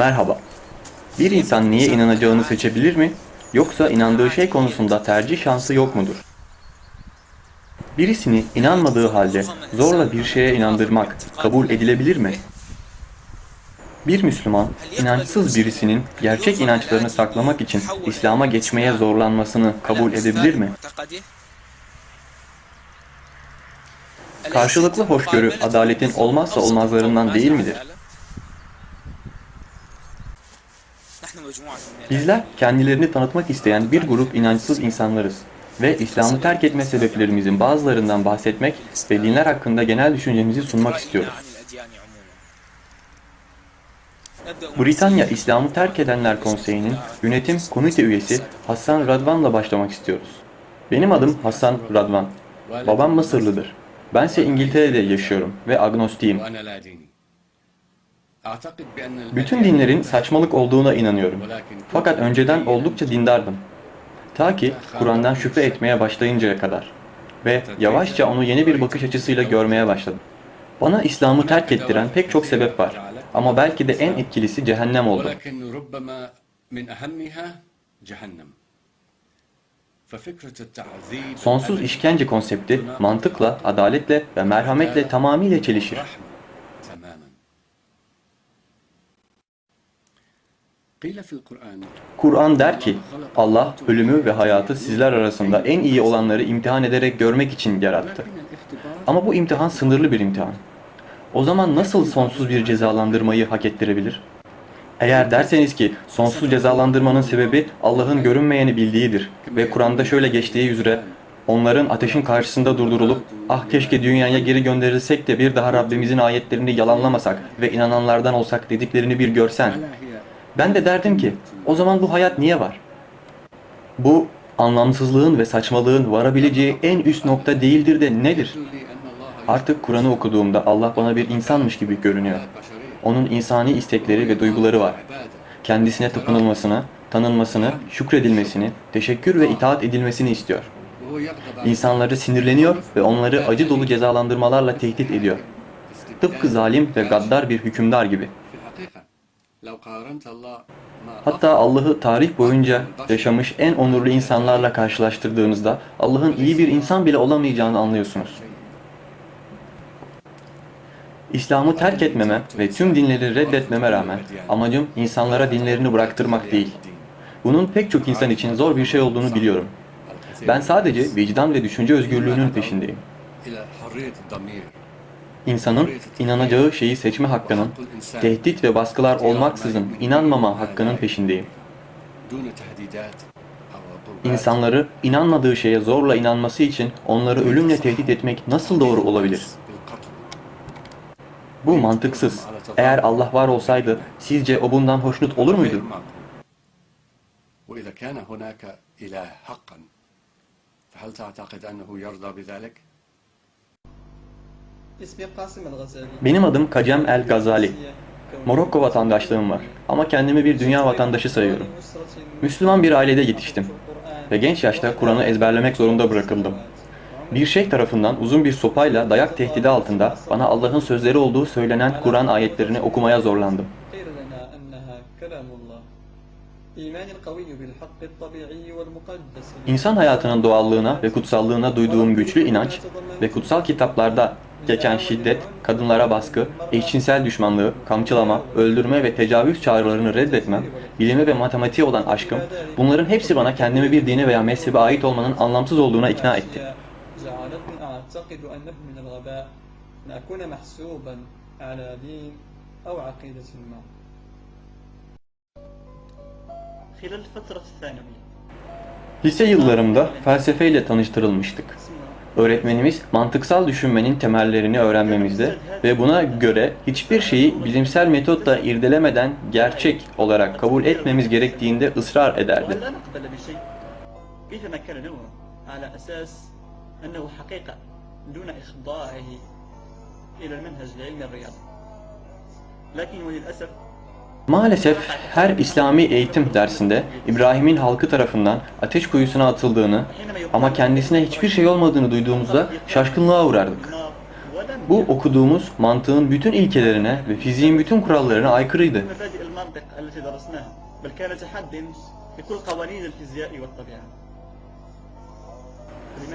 Merhaba. Bir insan niye inanacağını seçebilir mi? Yoksa inandığı şey konusunda tercih şansı yok mudur? Birisini inanmadığı halde zorla bir şeye inandırmak kabul edilebilir mi? Bir Müslüman, inançsız birisinin gerçek inançlarını saklamak için İslam'a geçmeye zorlanmasını kabul edebilir mi? Karşılıklı hoşgörü adaletin olmazsa olmazlarından değil midir? Bizler kendilerini tanıtmak isteyen bir grup inançsız insanlarız ve İslam'ı terk etme sebeplerimizin bazılarından bahsetmek ve dinler hakkında genel düşüncemizi sunmak istiyoruz. Britanya İslam'ı Terk Edenler Konseyi'nin yönetim komite üyesi Hasan Radvan'la başlamak istiyoruz. Benim adım Hasan Radvan. Babam Mısırlıdır. Bense İngiltere'de yaşıyorum ve agnostiyim. Bütün dinlerin saçmalık olduğuna inanıyorum. Fakat önceden oldukça dindardım. Ta ki Kur'an'dan şüphe etmeye başlayıncaya kadar. Ve yavaşça onu yeni bir bakış açısıyla görmeye başladım. Bana İslam'ı terk ettiren pek çok sebep var. Ama belki de en etkilisi cehennem oldu. Sonsuz işkence konsepti mantıkla, adaletle ve merhametle tamamıyla çelişir. Kur'an der ki, Allah ölümü ve hayatı sizler arasında en iyi olanları imtihan ederek görmek için yarattı. Ama bu imtihan sınırlı bir imtihan. O zaman nasıl sonsuz bir cezalandırmayı hak ettirebilir? Eğer derseniz ki sonsuz cezalandırmanın sebebi Allah'ın görünmeyeni bildiğidir ve Kur'an'da şöyle geçtiği üzere onların ateşin karşısında durdurulup ah keşke dünyaya geri gönderilsek de bir daha Rabbimizin ayetlerini yalanlamasak ve inananlardan olsak dediklerini bir görsen ben de derdim ki o zaman bu hayat niye var? Bu anlamsızlığın ve saçmalığın varabileceği en üst nokta değildir de nedir? Artık Kur'an'ı okuduğumda Allah bana bir insanmış gibi görünüyor. Onun insani istekleri ve duyguları var. Kendisine tapınılmasını, tanınmasını, şükredilmesini, teşekkür ve itaat edilmesini istiyor. İnsanları sinirleniyor ve onları acı dolu cezalandırmalarla tehdit ediyor. Tıpkı zalim ve gaddar bir hükümdar gibi.'' Hatta Allah'ı tarih boyunca yaşamış en onurlu insanlarla karşılaştırdığınızda Allah'ın iyi bir insan bile olamayacağını anlıyorsunuz. İslam'ı terk etmeme ve tüm dinleri reddetmeme rağmen amacım insanlara dinlerini bıraktırmak değil. Bunun pek çok insan için zor bir şey olduğunu biliyorum. Ben sadece vicdan ve düşünce özgürlüğünün peşindeyim إلى حرية الضمير İnsanın inanacağı şeyi seçme hakkının, tehdit ve baskılar olmaksızın inanmama hakkının peşindeyim. دون تهديدات أو ضربات İnsanları inanmadığı şeye zorla inanması için onları ölümle tehdit etmek nasıl doğru olabilir? بالقتل Bu mantıksız. Eğer Allah var olsaydı sizce o bundan hoşnut olur غير muydu? معقول وإذا كان هناك إله حقا فهل تعتقد أنه يرضى بذلك؟ benim adım Kacem El Gazali. Morokko vatandaşlığım var ama kendimi bir dünya vatandaşı sayıyorum. Müslüman bir ailede yetiştim ve genç yaşta Kur'an'ı ezberlemek zorunda bırakıldım. Bir şeyh tarafından uzun bir sopayla dayak tehdidi altında bana Allah'ın sözleri olduğu söylenen Kur'an ayetlerini okumaya zorlandım. İnsan hayatının doğallığına ve kutsallığına duyduğum güçlü inanç ve kutsal kitaplarda geçen şiddet, kadınlara baskı, eşcinsel düşmanlığı, kamçılama, öldürme ve tecavüz çağrılarını reddetmem, bilime ve matematiğe olan aşkım, bunların hepsi bana kendimi bir dine veya mezhebe ait olmanın anlamsız olduğuna ikna etti. Lise yıllarımda felsefeyle tanıştırılmıştık öğretmenimiz mantıksal düşünmenin temellerini öğrenmemizde ve buna göre hiçbir şeyi bilimsel metotla irdelemeden gerçek olarak kabul etmemiz gerektiğinde ısrar ederdi. Maalesef her İslami eğitim dersinde İbrahim'in halkı tarafından ateş kuyusuna atıldığını ama kendisine hiçbir şey olmadığını duyduğumuzda şaşkınlığa uğrardık. Bu okuduğumuz mantığın bütün ilkelerine ve fiziğin bütün kurallarına aykırıydı.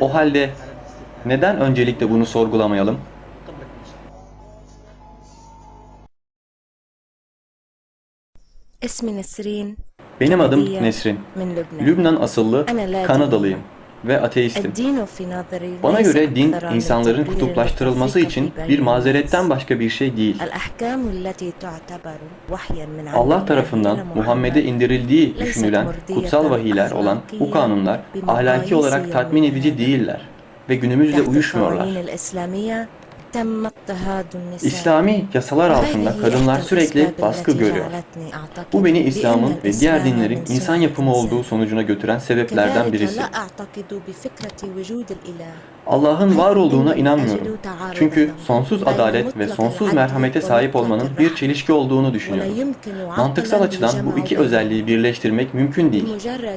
O halde neden öncelikle bunu sorgulamayalım? Benim adım Nesrin. Lübnan asıllı Kanadalıyım ve ateistim. Bana göre din insanların kutuplaştırılması için bir mazeretten başka bir şey değil. Allah tarafından Muhammed'e indirildiği düşünülen kutsal vahiyler olan bu kanunlar ahlaki olarak tatmin edici değiller ve günümüzle uyuşmuyorlar. İslami yasalar altında kadınlar sürekli baskı görüyor. Bu beni İslam'ın ve diğer dinlerin insan yapımı olduğu sonucuna götüren sebeplerden birisi. Allah'ın var olduğuna inanmıyorum. Çünkü sonsuz adalet ve sonsuz merhamete sahip olmanın bir çelişki olduğunu düşünüyorum. Mantıksal açıdan bu iki özelliği birleştirmek mümkün değil.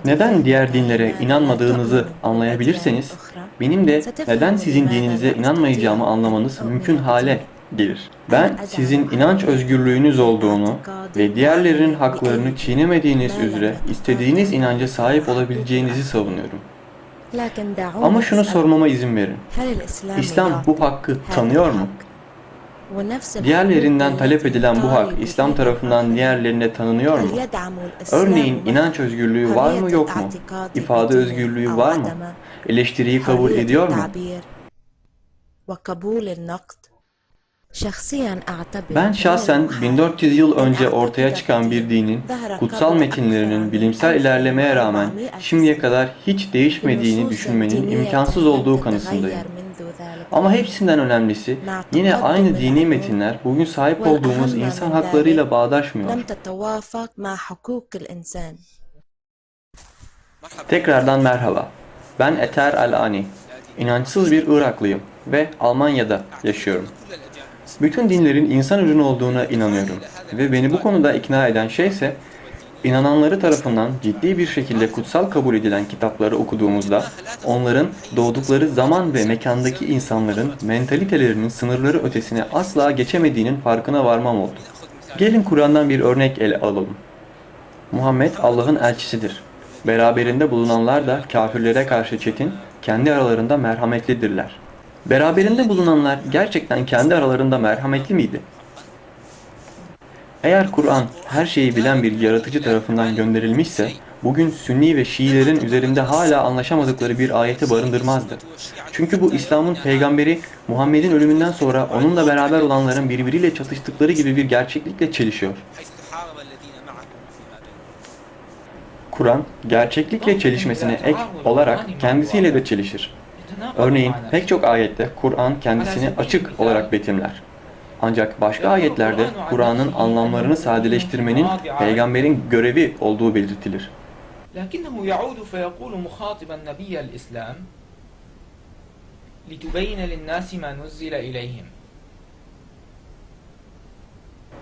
Neden diğer dinlere inanmadığınızı anlayabilirseniz, benim de neden sizin dininize inanmayacağımı anlamanız mümkün hale gelir. Ben sizin inanç özgürlüğünüz olduğunu ve diğerlerinin haklarını çiğnemediğiniz üzere istediğiniz inanca sahip olabileceğinizi savunuyorum. Ama şunu sormama izin verin. İslam bu hakkı tanıyor mu? Diğerlerinden talep edilen bu hak İslam tarafından diğerlerine tanınıyor mu? Örneğin inanç özgürlüğü var mı yok mu? İfade özgürlüğü var mı? eleştiriyi kabul ediyor mu? Ben şahsen 1400 yıl önce ortaya çıkan bir dinin kutsal metinlerinin bilimsel ilerlemeye rağmen şimdiye kadar hiç değişmediğini düşünmenin imkansız olduğu kanısındayım. Ama hepsinden önemlisi yine aynı dini metinler bugün sahip olduğumuz insan haklarıyla bağdaşmıyor. Tekrardan merhaba. Ben Eter El-Ani. İnançsız bir Iraklıyım ve Almanya'da yaşıyorum. Bütün dinlerin insan ürünü olduğuna inanıyorum ve beni bu konuda ikna eden şey ise inananları tarafından ciddi bir şekilde kutsal kabul edilen kitapları okuduğumuzda onların doğdukları zaman ve mekandaki insanların mentalitelerinin sınırları ötesine asla geçemediğinin farkına varmam oldu. Gelin Kur'an'dan bir örnek ele alalım. Muhammed Allah'ın elçisidir. Beraberinde bulunanlar da kafirlere karşı çetin, kendi aralarında merhametlidirler. Beraberinde bulunanlar gerçekten kendi aralarında merhametli miydi? Eğer Kur'an her şeyi bilen bir yaratıcı tarafından gönderilmişse, bugün Sünni ve Şiilerin üzerinde hala anlaşamadıkları bir ayeti barındırmazdı. Çünkü bu İslam'ın peygamberi Muhammed'in ölümünden sonra onunla beraber olanların birbiriyle çatıştıkları gibi bir gerçeklikle çelişiyor. Kur'an, gerçeklikle çelişmesine ek olarak kendisiyle de çelişir. Örneğin pek çok ayette Kur'an kendisini açık olarak betimler. Ancak başka ayetlerde Kur'an'ın anlamlarını sadeleştirmenin peygamberin görevi olduğu belirtilir. لكنه يعود فيقول مخاطبا نبي الإسلام لتبين للناس ما نزل إليهم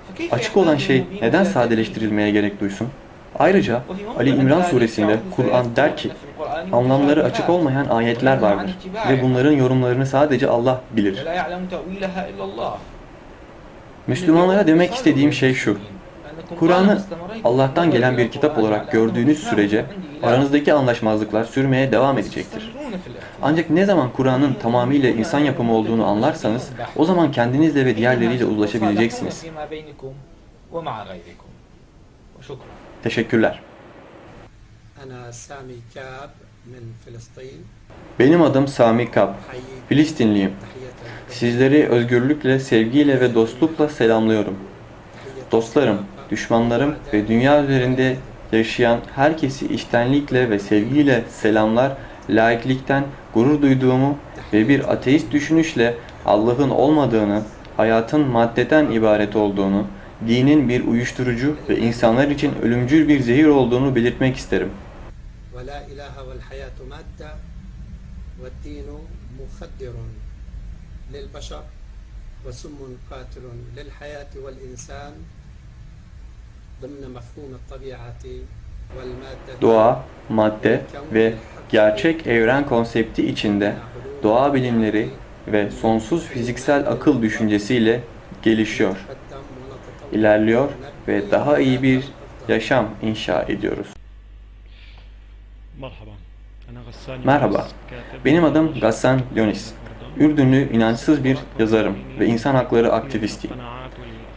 فكيف Açık olan يحتاج şey المبين neden إلى sadeleştirilmeye gerek duysun? Ayrıca Ali İmran suresinde Kur'an der ki, anlamları açık olmayan ayetler vardır ve bunların yorumlarını sadece Allah bilir. ولا يعلم تأويلها إلا الله Müslümanlara demek istediğim şey şu. Kur'an'ı Allah'tan gelen bir kitap olarak gördüğünüz sürece aranızdaki anlaşmazlıklar sürmeye devam edecektir. Ancak ne zaman Kur'an'ın tamamıyla insan yapımı olduğunu anlarsanız o zaman kendinizle ve diğerleriyle uzlaşabileceksiniz. وشكرا Teşekkürler. Benim adım Sami Kap. Filistinliyim. Sizleri özgürlükle, sevgiyle ve dostlukla selamlıyorum. Dostlarım, düşmanlarım ve dünya üzerinde yaşayan herkesi iştenlikle ve sevgiyle selamlar, laiklikten gurur duyduğumu ve bir ateist düşünüşle Allah'ın olmadığını, hayatın maddeden ibaret olduğunu, dinin bir uyuşturucu ve insanlar için ölümcül bir zehir olduğunu belirtmek isterim. Doğa, madde ve gerçek evren konsepti içinde doğa bilimleri ve sonsuz fiziksel akıl düşüncesiyle gelişiyor ilerliyor ve daha iyi bir yaşam inşa ediyoruz. Merhaba, benim adım Gassan Dionis. Ürdünlü inançsız bir yazarım ve insan hakları aktivistiyim.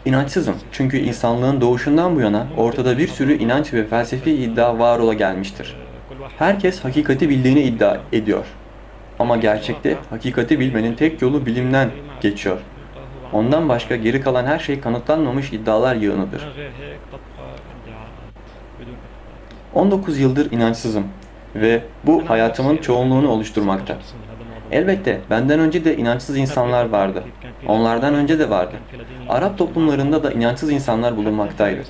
İnançsızım çünkü insanlığın doğuşundan bu yana ortada bir sürü inanç ve felsefi iddia var ola gelmiştir. Herkes hakikati bildiğini iddia ediyor. Ama gerçekte hakikati bilmenin tek yolu bilimden geçiyor. Ondan başka geri kalan her şey kanıtlanmamış iddialar yığınıdır. 19 yıldır inançsızım ve bu hayatımın çoğunluğunu oluşturmakta. Elbette benden önce de inançsız insanlar vardı. Onlardan önce de vardı. Arap toplumlarında da inançsız insanlar bulunmaktaydı.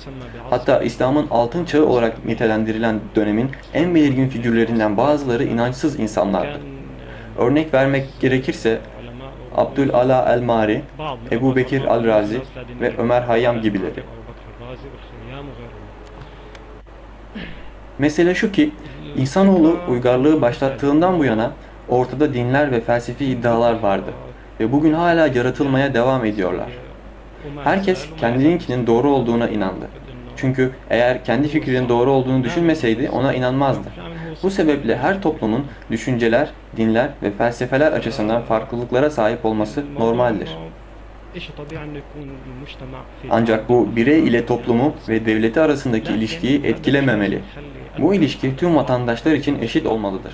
Hatta İslam'ın altın çağı olarak nitelendirilen dönemin en belirgin figürlerinden bazıları inançsız insanlardı. Örnek vermek gerekirse Abdül Ala el-Mari, Ebu Bekir al-Razi ve Ömer Hayyam gibileri. Mesele şu ki, insanoğlu uygarlığı başlattığından bu yana ortada dinler ve felsefi iddialar vardı ve bugün hala yaratılmaya devam ediyorlar. Herkes kendininkinin doğru olduğuna inandı. Çünkü eğer kendi fikrinin doğru olduğunu düşünmeseydi ona inanmazdı. Bu sebeple her toplumun düşünceler, dinler ve felsefeler açısından farklılıklara sahip olması normaldir. Ancak bu birey ile toplumu ve devleti arasındaki ilişkiyi etkilememeli. Bu ilişki tüm vatandaşlar için eşit olmalıdır.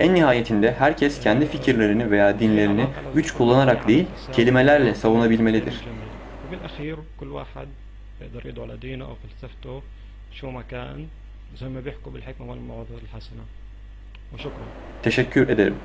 En nihayetinde herkes kendi fikirlerini veya dinlerini güç kullanarak değil, kelimelerle savunabilmelidir. وبالأخير كل واحد بيقدر يدعو على دينه أو فلسفته شو ما كان زي ما بيحكوا بالحكمة والموعظة الحسنة وشكرا Teşekkür ederim.